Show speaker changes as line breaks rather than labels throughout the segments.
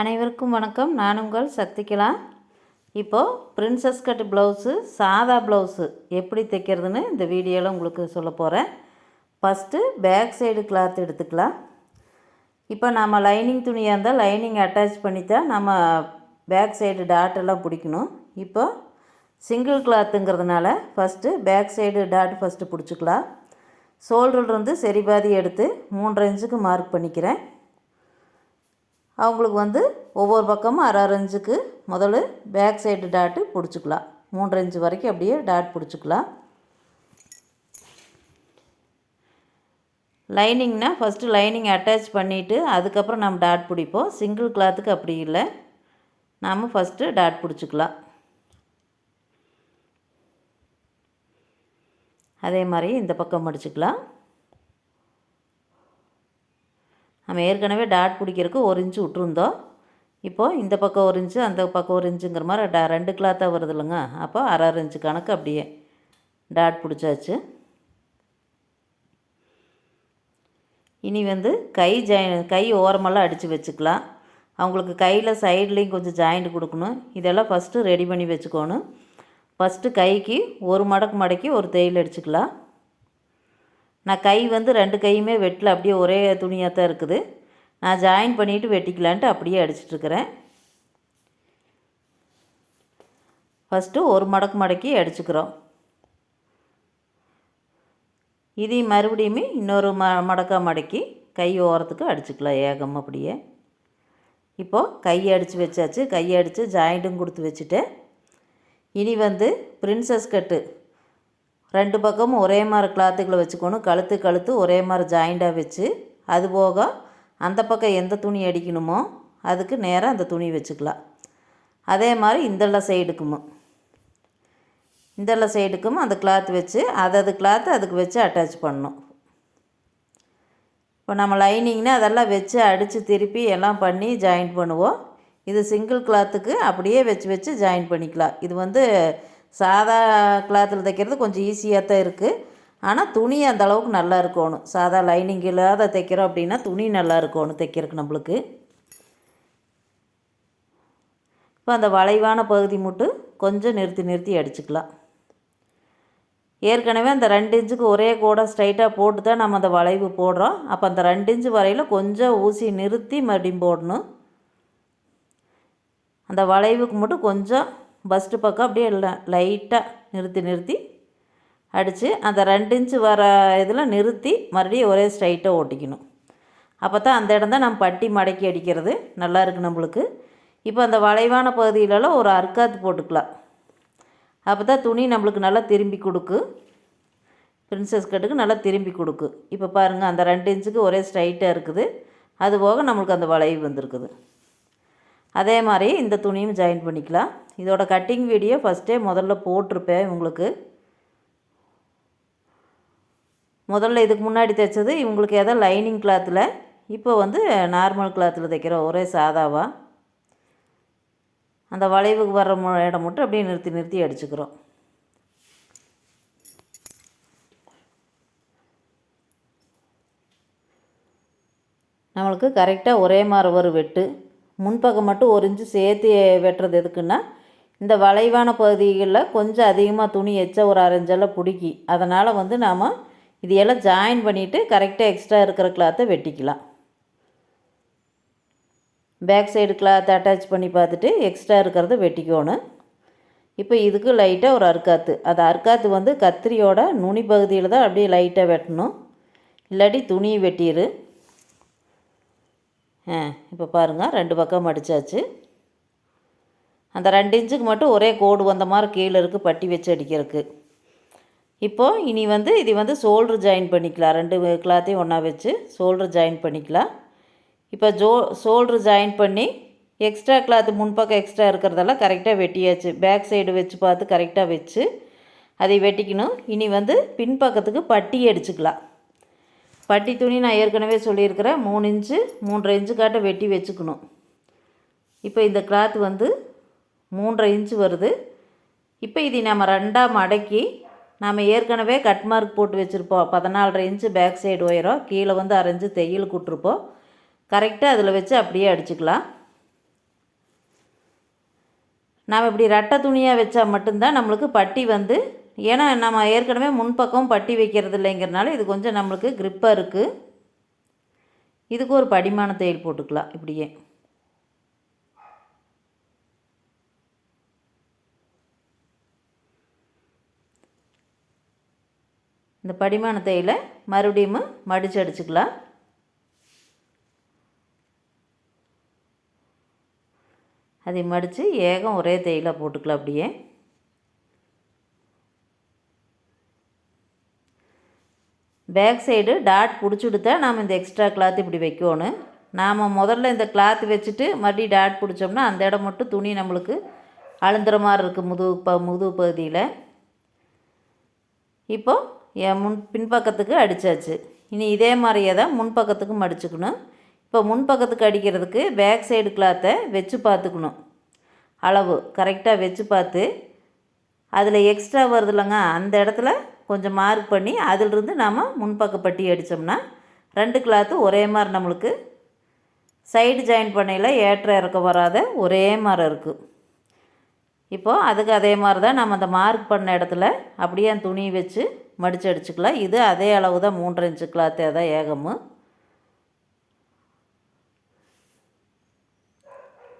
அனைவருக்கும் வணக்கம். நான் உங்கள் சக்திகலா இப்போது பிரின்சஸ் கட் ப்ளவுஸு சாதா ப்ளவுஸு எப்படி தைக்கிறதுன்னு இந்த வீடியோவில் உங்களுக்கு சொல்ல போகிறேன் ஃபஸ்ட்டு பேக் சைடு கிளாத் எடுத்துக்கலாம். இப்போ நம்ம லைனிங் துணியாக இருந்தால் லைனிங் அட்டாச் பண்ணி தான் நம்ம பேக் சைடு டாட் எல்லாம் பிடிக்கணும். இப்போ சிங்கிள் கிளாத்துங்கிறதுனால ஃபஸ்ட்டு பேக் சைடு டாட் ஃபஸ்ட்டு பிடிச்சிக்கலாம். ஷோல்டர்லேருந்து சரி பாதி எடுத்து மூன்றரை இன்ச்சுக்கு மார்க் பண்ணிக்கிறேன். அவங்களுக்கு வந்து ஒவ்வொரு பக்கமும் அரை அரை இன்ச்சுக்கு முதல்ல பேக் சைடு டாட்டு பிடிச்சிக்கலாம். மூன்றரை இன்ச்சு வரைக்கும் அப்படியே டாட் பிடிச்சிக்கலாம். லைனிங்னால் ஃபஸ்ட்டு லைனிங் அட்டாச் பண்ணிவிட்டு அதுக்கப்புறம் நம்ம டாட் பிடிப்போம். சிங்கிள் கிளாத்துக்கு அப்படி இல்லை. நாம் ஃபஸ்ட்டு டாட் பிடிச்சிக்கலாம். அதே மாதிரி இந்த பக்கம் மடிச்சுக்கலாம். நம்ம ஏற்கனவே டாட் பிடிக்கிறதுக்கு ஒரு இன்ச்சு விட்டுருந்தோம். இப்போது இந்த பக்கம் ஒரு இன்ச்சு அந்த பக்கம் ஒரு இன்ச்சுங்கிற மாதிரி டா ரெண்டு கிளாத்தாக வருது இல்லைங்க. அப்போ அரை அரை இன்ச்சு கணக்கு அப்படியே டாட் பிடிச்சாச்சு. இனி வந்து கை ஜாயின் கை ஓரமெல்லாம் அடித்து வச்சுக்கலாம். அவங்களுக்கு கையில் சைட்லேயும் கொஞ்சம் ஜாயிண்ட் கொடுக்கணும். இதெல்லாம் ஃபஸ்ட்டு ரெடி பண்ணி வச்சுக்கோணும். ஃபஸ்ட்டு கைக்கு ஒரு மடக்கு மடக்கி ஒரு தையல் அடிச்சுக்கலாம். நான் கை வந்து ரெண்டு கையுமே வெட்டில் அப்படியே ஒரே துணியாக தான் இருக்குது. நான் ஜாயின் பண்ணிவிட்டு வெட்டிக்கலான்ட்டு அப்படியே அடிச்சிட்ருக்கிறேன் ஃபஸ்ட்டு ஒரு மடக்கு மடக்கி அடிச்சுக்கிறோம். இதையும் மறுபடியுமே இன்னொரு ம மடக்காக மடக்கி கை ஓரத்துக்கு அடிச்சுக்கலாம் ஏகம் அப்படியே. இப்போது கையை அடித்து வச்சாச்சு. கையை அடித்து ஜாயிண்ட்டும் கொடுத்து வச்சுட்டேன் இனி வந்து பிரின்சஸ் கட்டு ரெண்டு பக்கமும் ஒரே மாதிரி கிளாத்துக்களை வச்சுக்கணும். கழுத்து கழுத்து ஒரே மாதிரி ஜாயிண்டாக வச்சு அது போக அந்த பக்கம் எந்த துணி அடிக்கணுமோ அதுக்கு நேராக அந்த துணி வச்சுக்கலாம். அதே மாதிரி இந்தெல்லாம் சைடுக்குமோ இந்தள்ள சைடுக்கும் அந்த கிளாத் வச்சு அதது கிளாத்து அதுக்கு வச்சு அட்டாச் பண்ணணும். இப்போ நம்ம லைனிங்னா அதெல்லாம் வச்சு அடித்து திருப்பி எல்லாம் பண்ணி ஜாயின் பண்ணுவோம். இது சிங்கிள் கிளாத்துக்கு அப்படியே வச்சு வச்சு ஜாயின் பண்ணிக்கலாம். இது வந்து சாதா கிளாத்தில் தைக்கிறது கொஞ்சம் ஈஸியாக தான் இருக்குது ஆனால் துணி அந்த அளவுக்கு நல்லா இருக்கணும். சாதா லைனிங் இல்லாத தைக்கிறோம் அப்படின்னா துணி நல்லா இருக்கணும் தைக்கிறதுக்கு நம்மளுக்கு. இப்போ அந்த வளைவான பகுதி மட்டும் கொஞ்சம் நிறுத்தி நிறுத்தி அடிச்சுக்கலாம். ஏற்கனவே அந்த ரெண்டு இன்ச்சுக்கு ஒரே கூட ஸ்ட்ரைட்டாக போட்டு தான் நம்ம அந்த வளைவு போடுறோம். அப்போ அந்த ரெண்டு இன்ச்சு வரையில் கொஞ்சம் ஊசி நிறுத்தி மறுபடியும் போடணும். அந்த வளைவுக்கு மட்டும் கொஞ்சம் ஃபஸ்ட்டு பக்கம் அப்படியே லைட்டாக நிறுத்தி நிறுத்தி அடித்து அந்த ரெண்டு இன்ச்சு வர இதில் நிறுத்தி மறுபடியும் ஒரே ஸ்ட்ரைட்டாக ஓட்டிக்கணும். அப்போ தான் அந்த இடம் தான் நம்ம பட்டி மடக்கி அடிக்கிறது. நல்லா இருக்குது நம்மளுக்கு. இப்போ அந்த வளைவான பகுதியிலலாம் ஒரு அர்க்காத்து போட்டுக்கலாம். அப்போ தான் துணி நம்மளுக்கு நல்லா திரும்பி கொடுக்கு. பிரின்சஸ் கட்டுக்கு நல்லா திரும்பி கொடுக்கு. இப்போ பாருங்கள் அந்த ரெண்டு இன்ச்சுக்கு ஒரே ஸ்ட்ரைட்டாக இருக்குது. அது போக நம்மளுக்கு அந்த வளைவு வந்திருக்குது. அதே மாதிரி இந்த துணியும் ஜாயின் பண்ணிக்கலாம். இதோட கட்டிங் வீடியோ ஃபஸ்ட்டே முதல்ல போட்டிருப்பேன் உங்களுக்கு முதல்ல இதுக்கு முன்னாடி தைச்சது இவங்களுக்கு எதோ? லைனிங் கிளாத்தில் இப்போ வந்து நார்மல் கிளாத்தில் தைக்கிறோம் ஒரே சாதாவாக அந்த வளைவுக்கு வர்ற இடம் மட்டும் அப்படியே நிறுத்தி நிறுத்தி அடிச்சுக்கிறோம். நம்மளுக்கு கரெக்டாக ஒரே மாதிரி ஒரு வெட்டு. முன்பக்கம் மட்டும் ஒரு இன்ச்சு சேர்த்து வெட்டுறது எதுக்குன்னா இந்த வளைவான பகுதிகளில் கொஞ்சம் அதிகமாக துணி எச்சா ஒரு அரைஞ்செல்லாம் பிடிக்கி. அதனால் வந்து நாம் இதையெல்லாம் ஜாயின் பண்ணிவிட்டு கரெக்டாக எக்ஸ்ட்ரா இருக்கிற கிளாத்தை வெட்டிக்கலாம். பேக் சைடு கிளாத் அட்டாச் பண்ணி பார்த்துட்டு எக்ஸ்ட்ரா இருக்கிறத வெட்டிக்கணும். இப்போ இதுக்கு லைட்டாக ஒரு அறுக்காத்து அது அறுக்காத்து வந்து கத்திரியோட நுனி பகுதியில் தான் அப்படியே லைட்டாக வெட்டணும். இல்லாட்டி துணியை வெட்டிடு ஆ இப்போ பாருங்கள் ரெண்டு பக்கம் மடித்தாச்சு அந்த ரெண்டு இன்ச்சுக்கு மட்டும் ஒரே கோடு வந்த மாதிரி கீழே இருக்குது பட்டி வச்சு அடிக்கிறதுக்கு. இப்போது இனி வந்து இது வந்து ஷோல்ட்ரு ஜாயின் பண்ணிக்கலாம். ரெண்டு கிளாத்தையும் ஒன்றா வச்சு ஷோல்ட்ரு ஜாயின் பண்ணிக்கலாம். இப்போ ஜோ ஷோல்ட்ரு ஜாயின் பண்ணி எக்ஸ்ட்ரா கிளாத்து முன்பக்கம் எக்ஸ்ட்ரா இருக்கிறதெல்லாம் கரெக்டாக வெட்டியாச்சு. பேக் சைடு வச்சு பார்த்து கரெக்டாக வச்சு அதை வெட்டிக்கணும். இனி வந்து பின்பக்கத்துக்கு பட்டி அடிச்சுக்கலாம். பட்டி துணி நான் ஏற்கனவே சொல்லியிருக்கிறேன். மூணு இன்ச்சு மூன்றரை இன்ச்சு காட்ட வெட்டி வச்சுக்கணும். இப்போ இந்த கிளாத் வந்து மூன்றரை இன்ச்சு வருது. இப்போ இதை நம்ம ரெண்டாக மடக்கி நாம் ஏற்கனவே கட் மார்க் போட்டு வச்சுருப்போம். பதினாலரை இன்ச்சு பேக் சைடு உயரம் கீழே வந்து அரைஞ்சு தையல் கூட்டிருப்போம். கரெக்டாக அதில் வச்சு அப்படியே அடிச்சுக்கலாம். நாம் இப்படி ரெட்டை துணியாக வச்சா மட்டும்தான் நம்மளுக்கு பட்டி வந்து ஏன்னா நம்ம ஏற்கனவே முன்பக்கம் பட்டி வைக்கிறது இல்லைங்கிறனால இது கொஞ்சம் நம்மளுக்கு க்ரிப்பாக இருக்குது இதுக்கு ஒரு படிமான தையல் போட்டுக்கலாம் இப்படியே. இந்த படிமான தையில் மறுபடியும் மடித்து அடிச்சுக்கலாம். அதை மடித்து ஏகம் ஒரே தையில் போட்டுக்கலாம் அப்படியே. பேக் சைடு டாட் பிடிச்சிடுத்தா நாம் இந்த எக்ஸ்ட்ரா கிளாத் இப்படி வைக்கணும். நாம் முதல்ல இந்த கிளாத் வச்சுட்டு மறுபடியும் டாட் பிடிச்சோம்னா அந்த இடம் மட்டும் துணி நம்மளுக்கு அழுந்துற மாதிரி இருக்குது முதுகு ப முதுகு பகுதியில். இப்போது முன் பின்பக்கத்துக்கு அடித்தாச்சு இனி இதே மாதிரியே தான் முன்பக்கத்துக்கும் அடிச்சுக்கணும். இப்போ முன்பக்கத்துக்கு அடிக்கிறதுக்கு பேக் சைடு கிளாத்தை வச்சு பார்த்துக்கணும். அளவு கரெக்டாக வச்சு பார்த்து அதில் எக்ஸ்ட்ரா வருது இல்லைங்க அந்த இடத்துல கொஞ்சம் மார்க் பண்ணி அதிலிருந்து நாம் முன்பக்க பட்டி அடித்தோம்னா ரெண்டு கிளாத்து ஒரே மாதிரி நம்மளுக்கு சைடு ஜாயின் பண்ணையில் ஏற்ற இறக்க வராத ஒரே மாதிரி இருக்குது இப்போது அதுக்கு அதே மாதிரி தான் நம்ம அந்த மார்க் பண்ண இடத்துல அப்படியே அந்த துணி வச்சு மடித்து அடிச்சுக்கலாம். இது அதே அளவு தான் மூன்றரை இன்ச்சு கிளாத்தே தான் ஏகமும்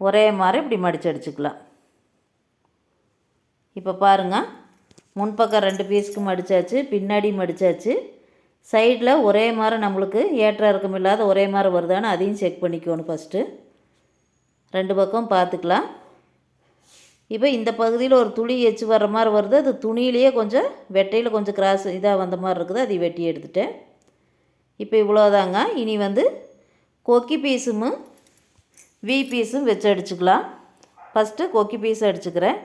ஒரே மாதிரி இப்படி மடித்து அடிச்சுக்கலாம். இப்போ பாருங்கள் முன்பக்கம் ரெண்டு பீஸுக்கு மடித்தாச்சு பின்னாடி மடித்தாச்சு சைடில் ஒரே மாதிரி நம்மளுக்கு ஏற்ற இறக்கம் இல்லாத ஒரே மாதிரி வருதான்னு அதையும் செக் பண்ணிக்கணும் ஃபஸ்ட்டு ரெண்டு பக்கம் பார்த்துக்கலாம். இப்போ இந்த பகுதியில் ஒரு துளி எச்சு வர்ற மாதிரி வருது. அது துணியிலேயே கொஞ்சம் வெட்டையில் கொஞ்சம் கிராஸ் இதாக வந்த மாதிரி இருக்குது. அதை வெட்டி எடுத்துட்டேன். இப்போ இவ்வளோதாங்க. இனி வந்து கொக்கி பீஸும் வி பீஸும் வச்சு அடிச்சுக்கலாம். ஃபஸ்ட்டு கொக்கி பீஸ் அடிச்சுக்கிறேன்.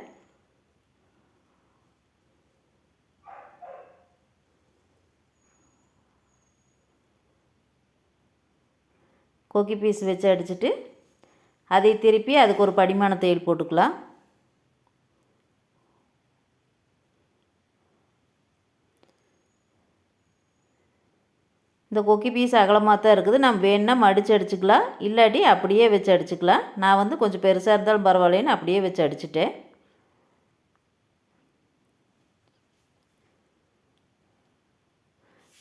கொக்கி பீஸ் வச்சு அடிச்சுட்டு அதை திருப்பி அதுக்கு ஒரு படிமான தையல் போட்டுக்கலாம். இந்த கொக்கி பீஸ் அகலமாக தான் இருக்குது. நம்ம வேணுன்னா மடித்து அடிச்சுக்கலாம். இல்லாட்டி அப்படியே வச்சு அடிச்சுக்கலாம். நான் வந்து கொஞ்சம் பெருசாக இருந்தாலும் பரவாயில்லைன்னு அப்படியே வச்சு அடிச்சிட்டேன்.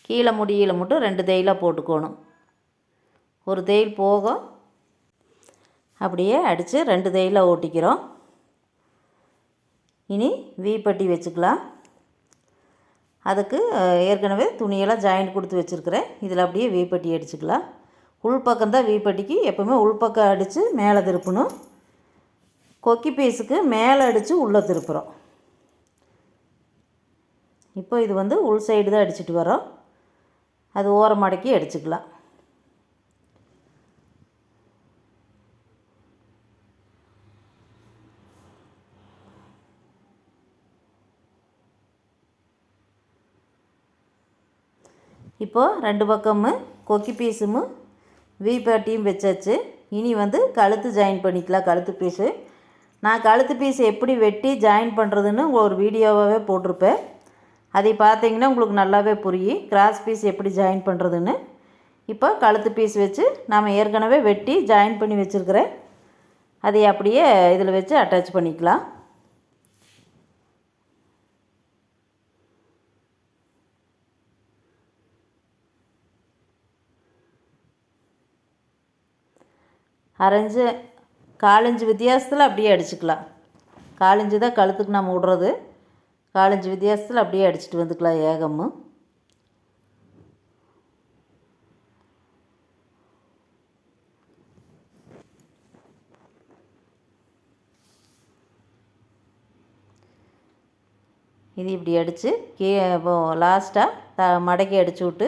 கீழே முடியில் மட்டும் ரெண்டு தேயிலாக போட்டுக்கணும். ஒரு தையல் போகும். அப்படியே அடித்து ரெண்டு தேயிலாக ஓட்டிக்கிறோம். இனி வீப்பட்டி வச்சுக்கலாம். அதுக்கு ஏற்கனவே துணியெல்லாம் ஜாயிண்ட் கொடுத்து வச்சுருக்கிறேன். இதில் அப்படியே வீப்பட்டி அடிச்சுக்கலாம். உள்பக்கம் தான் வீப்பட்டிக்கு எப்போவுமே உள்பக்கம் அடித்து மேலே திருப்பணும். கொக்கி பீஸுக்கு மேலே அடித்து உள்ளே திருப்புறோம். இப்போ இது வந்து உள் சைடு தான் அடிச்சுட்டு வரோம். அது ஓரம் மடக்கி அடிச்சுக்கலாம். இப்போது ரெண்டு பக்கமும் கொக்கி பீஸும் வி பேட்டியும் வச்சாச்சு. இனி வந்து கழுத்து ஜாயின் பண்ணிக்கலாம் கழுத்து பீஸு நான் கழுத்து பீஸ் எப்படி வெட்டி ஜாயின் பண்ணுறதுன்னு ஒரு வீடியோவாகவே போட்டிருப்பேன். அதை பார்த்தீங்கன்னா உங்களுக்கு நல்லாவே புரியும். கிராஸ் பீஸ் எப்படி ஜாயின் பண்ணுறதுன்னு இப்போ கழுத்து பீஸ் வச்சு நாம் ஏற்கனவே வெட்டி ஜாயின் பண்ணி வச்சுருக்கிறேன். அதை அப்படியே இதில் வச்சு அட்டாச் பண்ணிக்கலாம். அரைஞ்சு காலஞ்சு வித்தியாசத்தில் அப்படியே அடிச்சுக்கலாம். காலஞ்சு தான் கழுத்துக்கு நம்ம விடுறது. காலஞ்சு வித்தியாசத்தில் அப்படியே அடிச்சுட்டு வந்துக்கலாம் ஏகமும். இது இப்படி அடித்து கீ லாஸ்ட்டாக த மடக்கி அடிச்சு விட்டு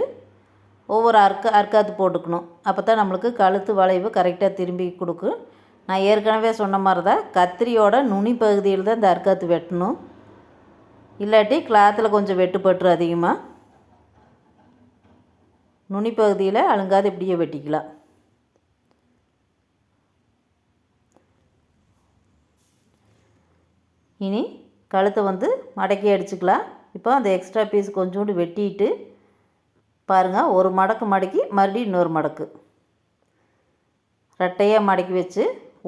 ஒவ்வொரு அறுக்க அறுக்காத்து போட்டுக்கணும். அப்போ தான் நம்மளுக்கு கழுத்து வளைவு கரெக்டாக திரும்பி கொடுக்கும் நான் ஏற்கனவே சொன்ன மாதிரி தான் கத்திரியோட நுனி பகுதியில் தான் இந்த அறுக்காத்து வெட்டணும். இல்லாட்டி கிளாத்தில் கொஞ்சம் வெட்டுப்பட்டுரு அதிகமாக நுனி பகுதியில் அழுங்காது இப்படியே வெட்டிக்கலாம். இனி கழுத்தை வந்து மடக்கி அடிச்சுக்கலாம். இப்போ அந்த எக்ஸ்ட்ரா பீஸ் கொஞ்சோண்டு வெட்டிட்டு பாருங்கள் ஒரு மடக்கு மடக்கி மறுபடியும் இன்னொரு மடக்கு. ரெட்டையாக மடக்கி வச்சு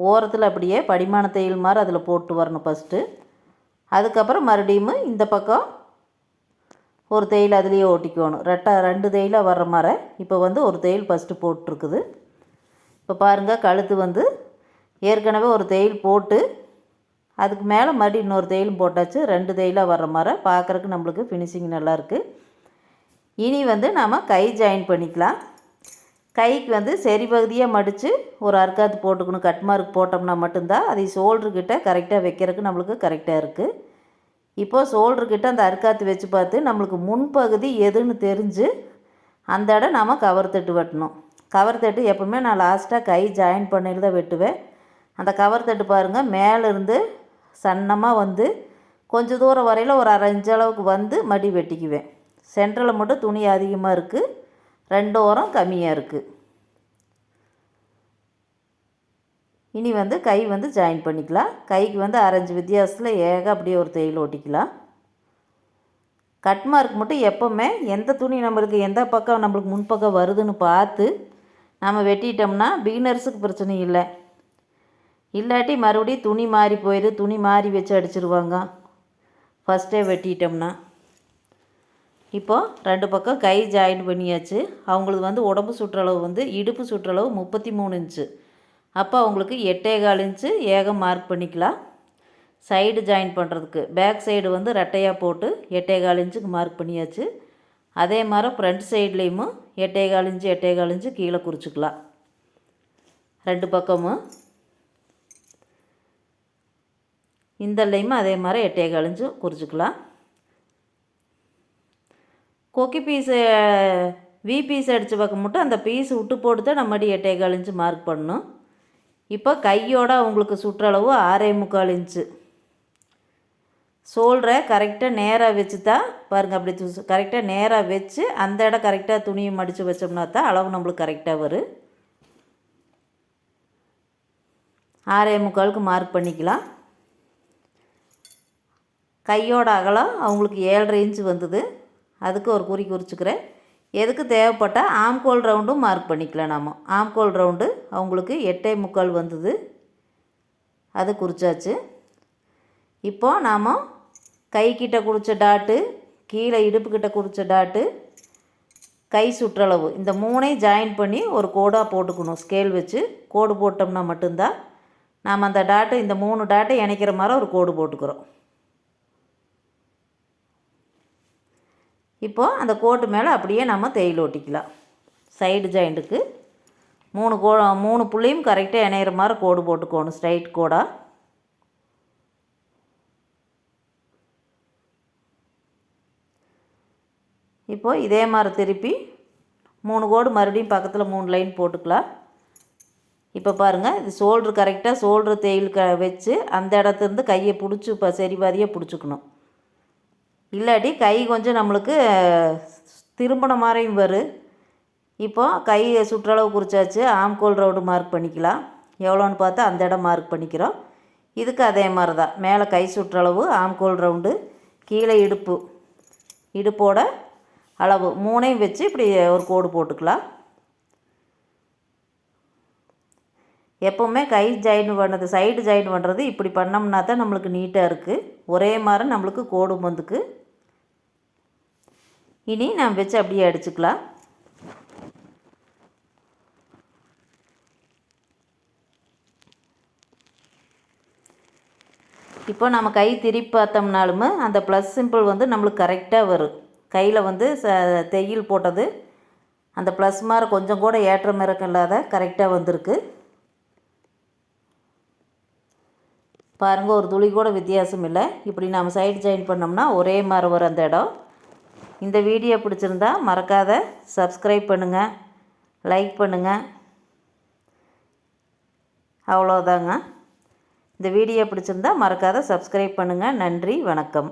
ஓரத்தில் அப்படியே படிமான தையல் மாதிரி அதில் போட்டு வரணும் ஃபஸ்ட்டு அதுக்கப்புறம் மறுபடியும் இந்த பக்கம் ஒரு தையல் அதுலேயே ஓட்டிக்கணும். ரெட்டை ரெண்டு தையலாக வர்ற மாதிரி இப்போ வந்து ஒரு தையல் ஃபஸ்ட்டு போட்டிருக்குது. இப்போ பாருங்கள் கழுத்து வந்து ஏற்கனவே ஒரு தையல் போட்டு அதுக்கு மேலே மறுபடியும் இன்னொரு தையலும் போட்டாச்சு. ரெண்டு தையலாக வர்ற மாதிரி பார்க்குறக்கு நம்மளுக்கு ஃபினிஷிங் நல்லாயிருக்கு இனி வந்து நாம் கை ஜாயின் பண்ணிக்கலாம். கைக்கு வந்து சரி பகுதியாக மடித்து ஒரு அர்க்காத்து போட்டுக்கணும். கட் மார்க் போட்டோம்னா மட்டும்தான் அதை ஷோல்டர்கிட்ட கரெக்டாக வைக்கிறதுக்கு நம்மளுக்கு கரெக்டாக இருக்குது இப்போது ஷோல்டர்கிட்ட அந்த அர்க்காத்து வச்சு பார்த்து நம்மளுக்கு முன்பகுதி எதுன்னு தெரிஞ்சு அந்த இடம் நாம் கவர் தட்டு வெட்டணும். கவர் தட்டு எப்போவுமே நான் லாஸ்ட்டாக கை ஜாயின் பண்ணிட்டு தான் வெட்டுவேன். அந்த கவர் தட்டு பாருங்கள் மேலேருந்து சன்னமாக வந்து கொஞ்சம் தூரம் வரையில் ஒரு அரை இன்ச் அளவுக்கு வந்து மடி வெட்டிக்குவேன். சென்ட்ரலில் மட்டும் துணி அதிகமாக இருக்குது ரெண்டு ஓரம் கம்மியாக இருக்குது இனி வந்து கை வந்து ஜாயின் பண்ணிக்கலாம். கைக்கு வந்து அரைஞ்சு வித்தியாசத்தில் ஏக அப்படியே ஒரு தையல் ஓட்டிக்கலாம் கட் மார்க் மட்டும் எப்போவுமே எந்த துணி நம்மளுக்கு எந்த பக்கம் நம்மளுக்கு முன்பக்கம் வருதுன்னு பார்த்து நம்ம வெட்டிட்டோம்னா பிகினர்ஸுக்கு பிரச்சனை இல்லை. இல்லாட்டி மறுபடியும் துணி மாறி போயிடு துணி மாறி வச்சு அடிச்சிருவாங்க. ஃபஸ்ட்டே வெட்டிட்டோம்னா. இப்போது ரெண்டு பக்கம் கை ஜாயின் பண்ணியாச்சு. அவங்களுக்கு வந்து உடம்பு சுற்றளவு வந்து இடுப்பு சுற்றளவு முப்பத்தி மூணு இன்ச்சு அப்போ அவங்களுக்கு எட்டே கால் இன்ச்சு ஏகம் மார்க் பண்ணிக்கலாம். சைடு ஜாயின் பண்ணுறதுக்கு பேக் சைடு வந்து ரெட்டையாக போட்டு எட்டே கால் இன்ச்சுக்கு மார்க் பண்ணியாச்சு. அதே மாதிரி ஃப்ரண்ட் சைட்லேயும் எட்டே கால் இன்ச்சு எட்டே கால் இன்ச்சு கீழே குறிச்சிக்கலாம். ரெண்டு பக்கமும். இந்தல்லையும் அதே மாதிரி எட்டே கால் இன்ச்சு குறிச்சிக்கலாம். கொக்கி பீஸு வி பீஸ் அடித்து பார்க்க மட்டும் அந்த பீஸ் விட்டு போட்டு தான் நம்ம எட்டே கால் இன்ச்சு மார்க் பண்ணணும். இப்போ கையோட அவங்களுக்கு சுற்றளவு ஆறே முக்கால் இன்ச்சு. சோல்டரை கரெக்டாக நேராக வச்சு தான் பாருங்கள் அப்படி கரெக்டாக நேராக வச்சு அந்த இடம் கரெக்டாக துணியை மடித்து வச்சோம்னா தான் அளவு நம்மளுக்கு கரெக்டாக வரும். ஆறே முக்காலுக்கு மார்க் பண்ணிக்கலாம். கையோட அகலம் அவங்களுக்கு ஏழரை இன்ச்சு வந்தது. அதுக்கு ஒரு குறி குறிச்சிக்கிறேன். எதுக்கு தேவைப்பட்டால் ஆம்கோல் ரவுண்டும் மார்க் பண்ணிக்கலாம் நாம். ஆம்கோல் ரவுண்டு அவங்களுக்கு எட்டே முக்கால் வந்தது. அது குறிச்சாச்சு. இப்போது நாம் கைக்கிட்ட குறித்த டாட்டு கீழே இடுப்புக்கிட்ட குறித்த டாட்டு கை சுற்றளவு. இந்த மூணையும் ஜாயின் பண்ணி ஒரு கோடாக போட்டுக்கணும். ஸ்கேல் வச்சு கோடு போட்டோம்னா மட்டும்தான் நாம் அந்த டாட்டு இந்த மூணு டாட்டை இணைக்கிற மாதிரி ஒரு கோடு போட்டுக்கிறோம். இப்போது அந்த கோட்டு மேலே அப்படியே நம்ம தையல் ஒட்டிக்கலாம். சைடு ஜாயிண்ட்டுக்கு மூணு கோ மூணு புள்ளியும் கரெக்டாக இணையிற மாதிரி கோடு போட்டுக்கோணும் ஸ்ட்ரைட் கோடாக இப்போது இதே மாதிரி திருப்பி மூணு கோடு மறுபடியும் பக்கத்தில் மூணு லைன் போட்டுக்கலாம். இப்போ பாருங்கள் இது ஷோல்ட்ரு கரெக்டாக ஷோல்ட்ரு தையல் க வச்சு அந்த இடத்துலேருந்து கையை பிடிச்சி இப்போ சரிபாதியாக பிடிச்சிக்கணும். இல்லாட்டி கை கொஞ்சம் நம்மளுக்கு திரும்பின மாதிரியும் வரும் இப்போ கை சுற்றளவு குறிச்சாச்சு ஆம்கோல் ரவுண்டு மார்க் பண்ணிக்கலாம். எவ்வளோன்னு பார்த்தா அந்த இடம் மார்க் பண்ணிக்கிறோம். இதுக்கு அதே மாதிரி தான் மேலே கை சுற்றளவு ஆம்கோல் ரவுண்டு கீழே இடுப்பு. இடுப்போட அளவு. மூணையும் வச்சு இப்படி ஒரு கோடு போட்டுக்கலாம். எப்போவுமே கை ஜாயின் பண்ணது சைடு ஜாயின் பண்ணுறது இப்படி பண்ணோம்னா தான் நம்மளுக்கு நீட்டாக இருக்குது ஒரே மாதிரி நம்மளுக்கு கோடு வந்துக்கு இனி நம்ம வச்சு அப்படியே அடிச்சுக்கலாம். இப்போ நம்ம கை திருப்பி பார்த்தோம்னாலுமே அந்த ப்ளஸ் சிம்பிள் வந்து நம்மளுக்கு கரெக்டாக வரும். கையில் வந்து ச தையல் போட்டது அந்த ப்ளஸ் மாதிரி கொஞ்சம் கூட ஏற்றம் இறக்கம் இல்லாத கரெக்டாக வந்திருக்கு. பாருங்கள் ஒரு துளி கூட வித்தியாசம் இல்லை. இப்படி நம்ம சைடு ஜாயின் பண்ணோம்னா ஒரே மாதிரி வரும் அந்த இடம். இந்த வீடியோ பிடிச்சிருந்தா மறக்காத சப்ஸ்கிரைப் பண்ணுங்கள் லைக் பண்ணுங்கள் அவ்வளோதாங்க இந்த வீடியோ பிடிச்சிருந்தா மறக்காத சப்ஸ்கிரைப் பண்ணுங்கள் நன்றி வணக்கம்.